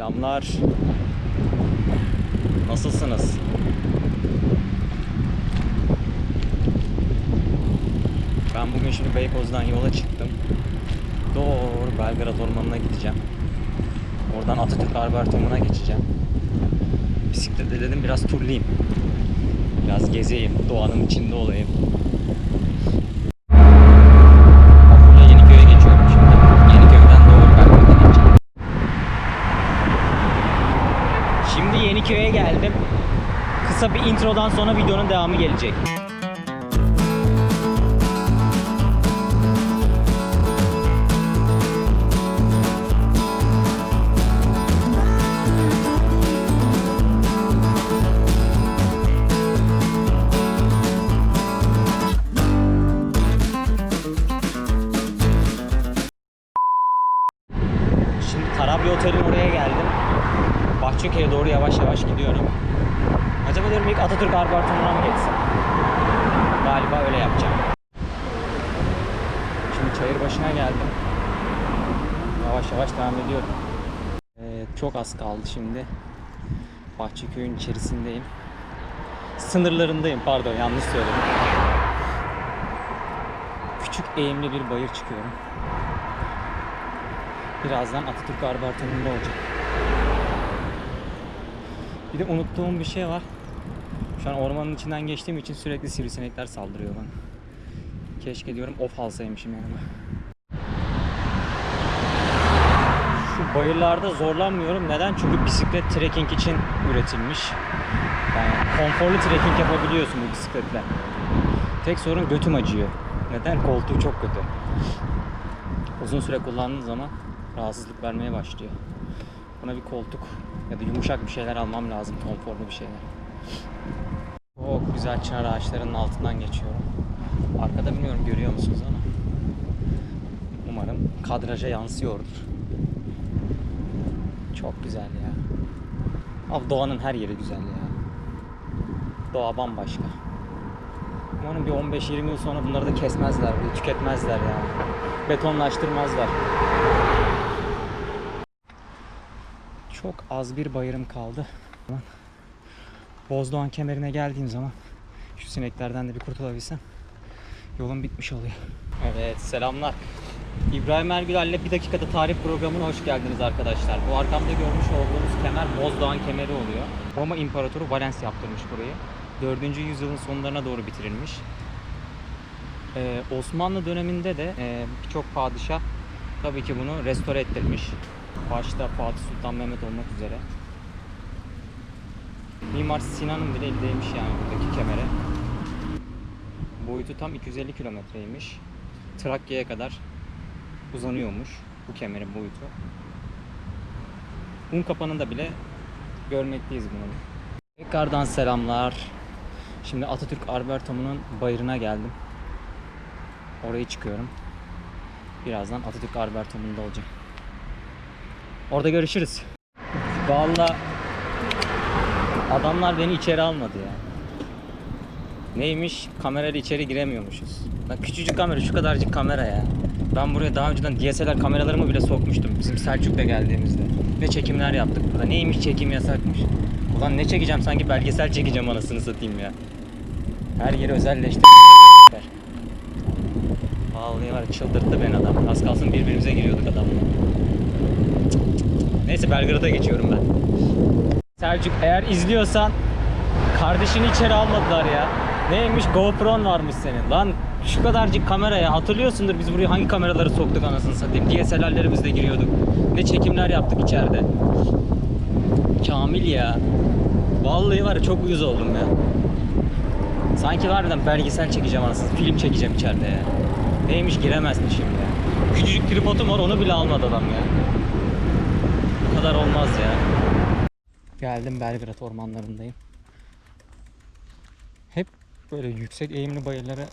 Selamlar. Nasılsınız? Ben bugün şimdi Beykoz'dan yola çıktım. Doğru Belgrad Ormanı'na gideceğim. Oradan Atatürk Arboretum'una geçeceğim. Bisikletle dedim biraz turlayayım. Biraz gezeyim, doğanın içinde olayım. Afyon'a Yeniköy'e geçiyorum şimdi. Yeniköy'den doğru Belgrad'a geçeceğim. Şimdi Yeniköy'e geldim. Kısa bir introdan sonra videonun devamı gelecek. Çayır başına geldim. Yavaş yavaş devam ediyorum. Evet, çok az kaldı şimdi. Bahçeköy'ün içerisindeyim. Sınırlarındayım pardon yanlış söyledim. Küçük eğimli bir bayır çıkıyorum. Birazdan Atatürk Arboretum'unda olacak. Bir de unuttuğum bir şey var. Şu an ormanın içinden geçtiğim için sürekli sivrisinekler saldırıyor bana. Keşke diyorum of alsaymışım yanıma. Şu bayırlarda zorlanmıyorum. Neden? Çünkü bisiklet trekking için üretilmiş. Yani konforlu trekking yapabiliyorsun bu bisikletle. Tek sorun götüm acıyor. Neden? Koltuğu çok kötü. Uzun süre kullandığın zaman rahatsızlık vermeye başlıyor. Buna bir koltuk ya da yumuşak bir şeyler almam lazım, konforlu bir şeyler. Çok güzel çınar ağaçlarının altından geçiyorum. Arkada bilmiyorum görüyor musunuz ama umarım kadraja yansıyordur. Çok güzel ya. Abi doğanın her yeri güzel ya. Doğa bambaşka. Umarım bir 15-20 yıl sonra bunları da kesmezler, tüketmezler yani. Betonlaştırmazlar. Çok az bir bayırım kaldı. Bozdoğan kemerine geldiğim zaman şu sineklerden de bir kurtulabilsem yolum bitmiş oluyor. Evet selamlar. İbrahim Ergüler'le bir dakikada tarih programına hoş geldiniz arkadaşlar. Bu arkamda görmüş olduğunuz kemer Bozdoğan kemeri oluyor. Roma İmparatoru Valens yaptırmış burayı. 4. yüzyılın sonlarına doğru bitirilmiş. Ee, Osmanlı döneminde de e, birçok padişah tabii ki bunu restore ettirmiş. Başta Fatih Sultan Mehmet olmak üzere. Mimar Sinan'ın bile elindeymiş yani buradaki kemere. Boyutu tam 250 kilometreymiş. Trakya'ya kadar uzanıyormuş bu kemerin boyutu. Un kapanında bile görmekteyiz bunu. Tekrardan selamlar. Şimdi Atatürk Arboretum'un bayırına geldim. Oraya çıkıyorum. Birazdan Atatürk Arboretum'unda olacağım. Orada görüşürüz. Vallahi adamlar beni içeri almadı ya. Neymiş? Kamerayla içeri giremiyormuşuz. Lan küçücük kamera, şu kadarcık kamera ya. Ben buraya daha önceden DSLR kameralarımı bile sokmuştum bizim Selçuk'ta geldiğimizde. Ne çekimler yaptık burada. Neymiş çekim yasakmış. Ulan ne çekeceğim sanki belgesel çekeceğim anasını satayım ya. Her yeri özelleşti. Vallahi var çıldırttı beni adam. Az kalsın birbirimize giriyorduk adamla. Neyse Belgrad'a geçiyorum ben. Selçuk eğer izliyorsan kardeşini içeri almadılar ya. Neymiş GoPro'n varmış senin. Lan şu kadarcık kameraya hatırlıyorsundur biz buraya hangi kameraları soktuk anasını satayım. DSLR'lerimizle giriyorduk. Ne çekimler yaptık içeride. Kamil ya. Vallahi var ya çok uyuz oldum ya. Sanki harbiden belgesel çekeceğim anasını film çekeceğim içeride ya. Neymiş giremezsin şimdi ya. Küçücük tripodum var onu bile almadı adam ya. Bu kadar olmaz ya. Geldim Belgrad ormanlarındayım. Böyle yüksek eğimli bayırlara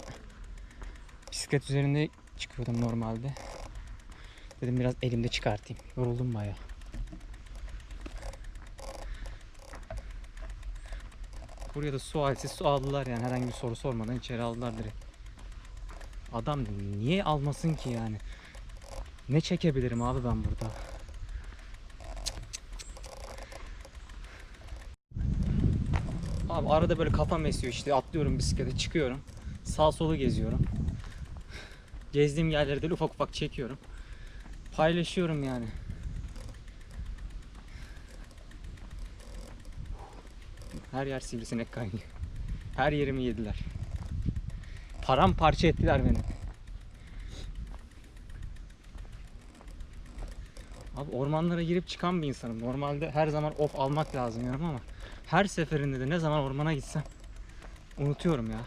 bisiklet üzerinde çıkıyordum normalde. Dedim biraz elimde çıkartayım. Yoruldum baya. Buraya da su halsiz su aldılar yani herhangi bir soru sormadan içeri aldılar direkt. Adam niye almasın ki yani? Ne çekebilirim abi ben burada? Arada böyle kafam esiyor işte atlıyorum bisiklete çıkıyorum. Sağ solu geziyorum. Gezdiğim yerleri de ufak ufak çekiyorum. Paylaşıyorum yani. Her yer sivrisinek kaynıyor. Her yerimi yediler. Paramparça ettiler beni. Abi ormanlara girip çıkan bir insanım. Normalde her zaman off almak lazım diyorum ama her seferinde de ne zaman ormana gitsem unutuyorum ya.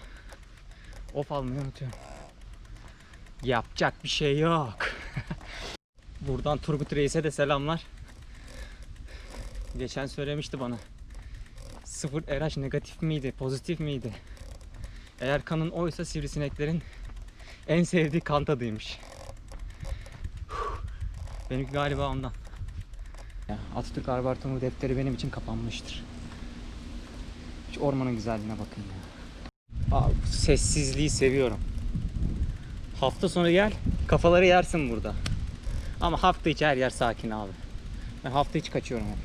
Off almayı unutuyorum. Yapacak bir şey yok. Buradan Turgut Reis'e de selamlar. Geçen söylemişti bana. Sıfır RH negatif miydi, pozitif miydi? Eğer kanın oysa sivrisineklerin en sevdiği kan tadıymış. Benimki galiba ondan. Atatürk Arbartonu defteri benim için kapanmıştır. Ormanın güzelliğine bakın ya. Abi, sessizliği seviyorum. Hafta sonu gel, kafaları yersin burada. Ama hafta içi her yer sakin abi. Ben hafta içi kaçıyorum hep.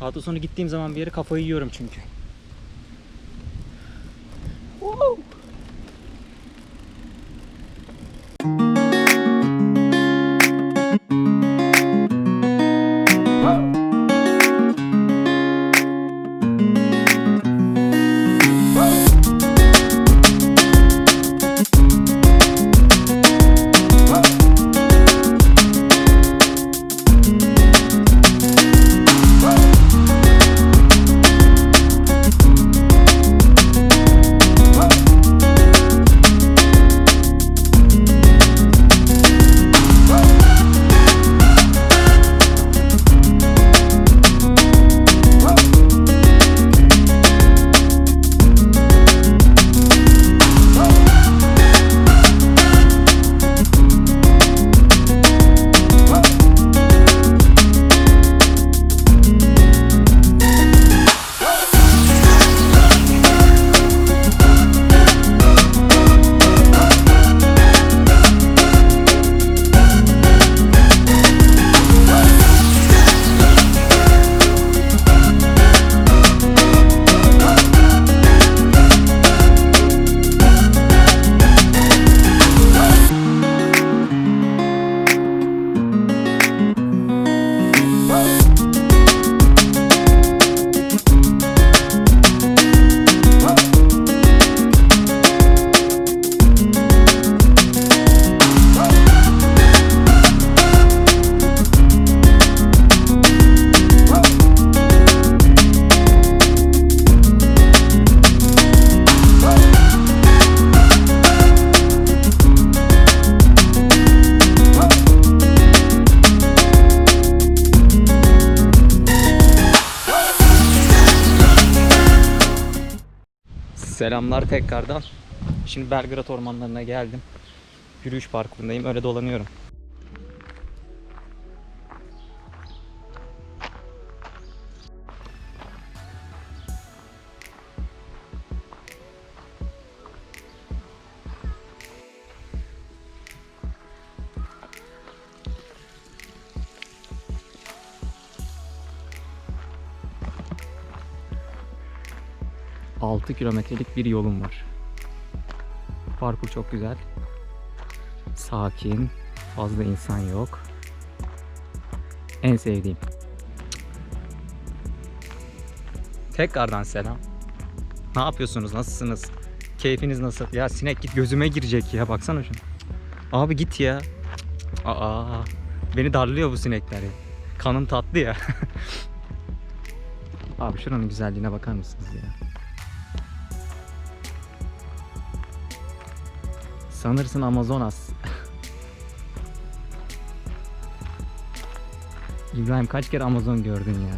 Hafta sonu gittiğim zaman bir yere kafayı yiyorum çünkü. Selamlar tekrardan. Şimdi Belgrad ormanlarına geldim. Yürüyüş parkurundayım. Öyle dolanıyorum. Altı kilometrelik bir yolum var. Parkur çok güzel. Sakin. Fazla insan yok. En sevdiğim. Tekrardan selam. Ne yapıyorsunuz? Nasılsınız? Keyfiniz nasıl? Ya sinek git gözüme girecek ya. Baksana şuna. Abi git ya. Aa, beni darlıyor bu sinekler. Kanım tatlı ya. Abi şuranın güzelliğine bakar mısınız ya? Sanırsın Amazonas. İbrahim kaç kere Amazon gördün ya?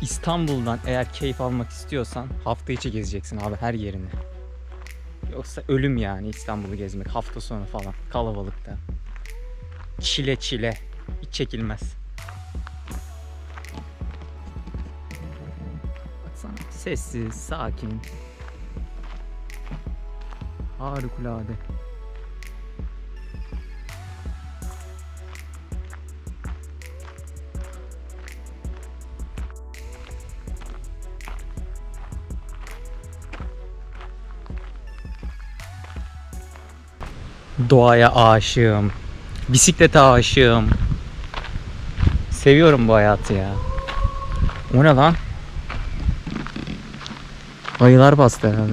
İstanbul'dan eğer keyif almak istiyorsan hafta içi gezeceksin abi her yerini. Yoksa ölüm yani İstanbul'u gezmek hafta sonu falan kalabalıkta. Çile çile hiç çekilmez. Baksana sessiz, sakin. Harikulade. Doğaya aşığım. Bisiklete aşığım. Seviyorum bu hayatı ya. O ne lan? Ayılar bastı herhalde.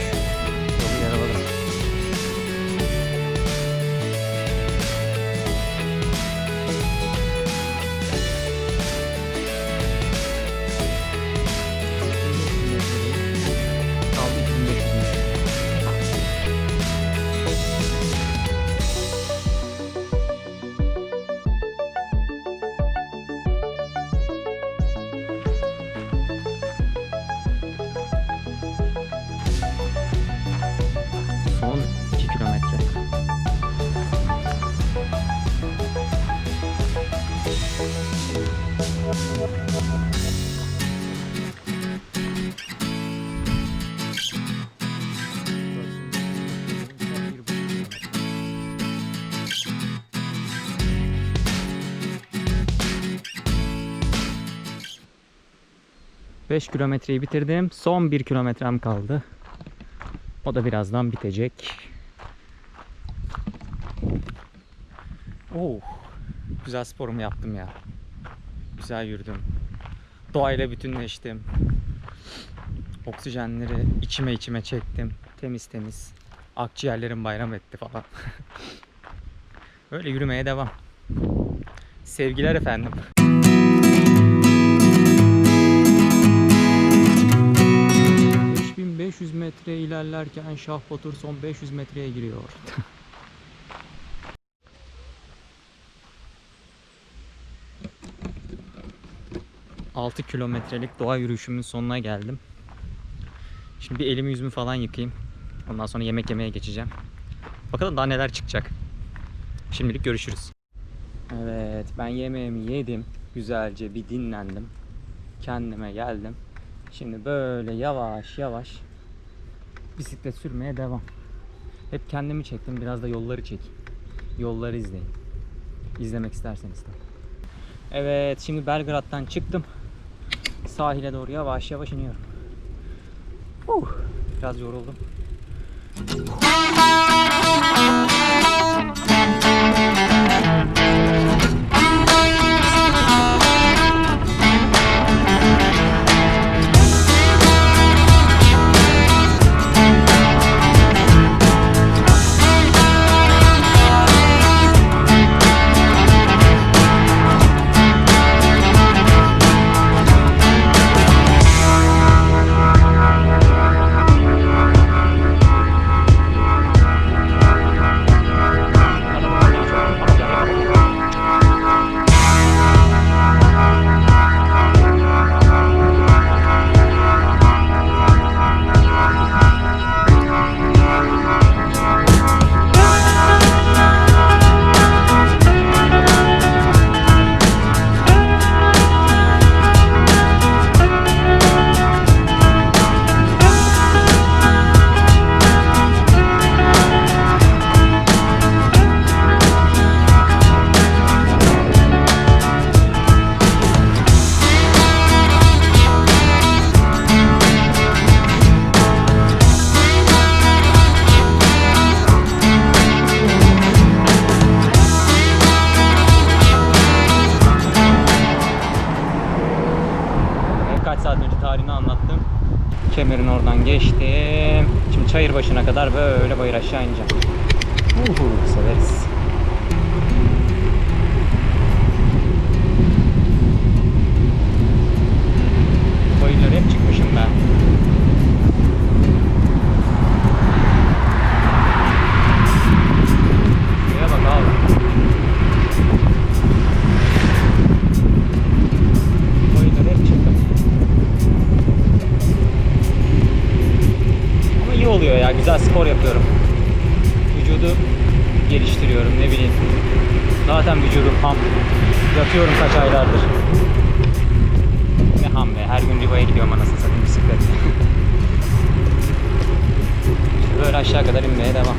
much. 5 kilometreyi bitirdim. Son 1 kilometrem kaldı. O da birazdan bitecek. Oh, güzel sporumu yaptım ya. Güzel yürüdüm. Doğayla bütünleştim. Oksijenleri içime içime çektim. Temiz temiz. Akciğerlerim bayram etti falan. Öyle yürümeye devam. Sevgiler efendim. ...5500 metre ilerlerken Şah Batur son 500 metreye giriyor. ...6 kilometrelik doğa yürüyüşümün sonuna geldim. Şimdi bir elimi yüzümü falan yıkayayım. Ondan sonra yemek yemeye geçeceğim. Bakalım daha neler çıkacak. Şimdilik görüşürüz. Evet ben yemeğimi yedim. Güzelce bir dinlendim. Kendime geldim. Şimdi böyle yavaş yavaş bisiklet sürmeye devam. Hep kendimi çektim. Biraz da yolları çekeyim. Yolları izleyin. İzlemek isterseniz de. Evet şimdi Belgrad'dan çıktım. Sahile doğru yavaş yavaş iniyorum. Uh, biraz yoruldum. Geçtim. Şimdi çayır başına kadar böyle bayır aşağı ineceğim. Uhu, severiz. Güzel spor yapıyorum. Vücudu geliştiriyorum ne bileyim. Zaten vücudum ham. Yatıyorum kaç aylardır. Ne ham be. Her gün Riva'ya gidiyorum anasını satayım bisikletle. Böyle aşağı kadar inmeye devam.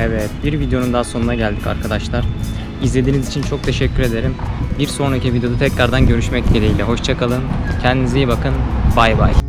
Evet, bir videonun daha sonuna geldik arkadaşlar. İzlediğiniz için çok teşekkür ederim. Bir sonraki videoda tekrardan görüşmek dileğiyle. Hoşçakalın. Kendinize iyi bakın. Bay bay.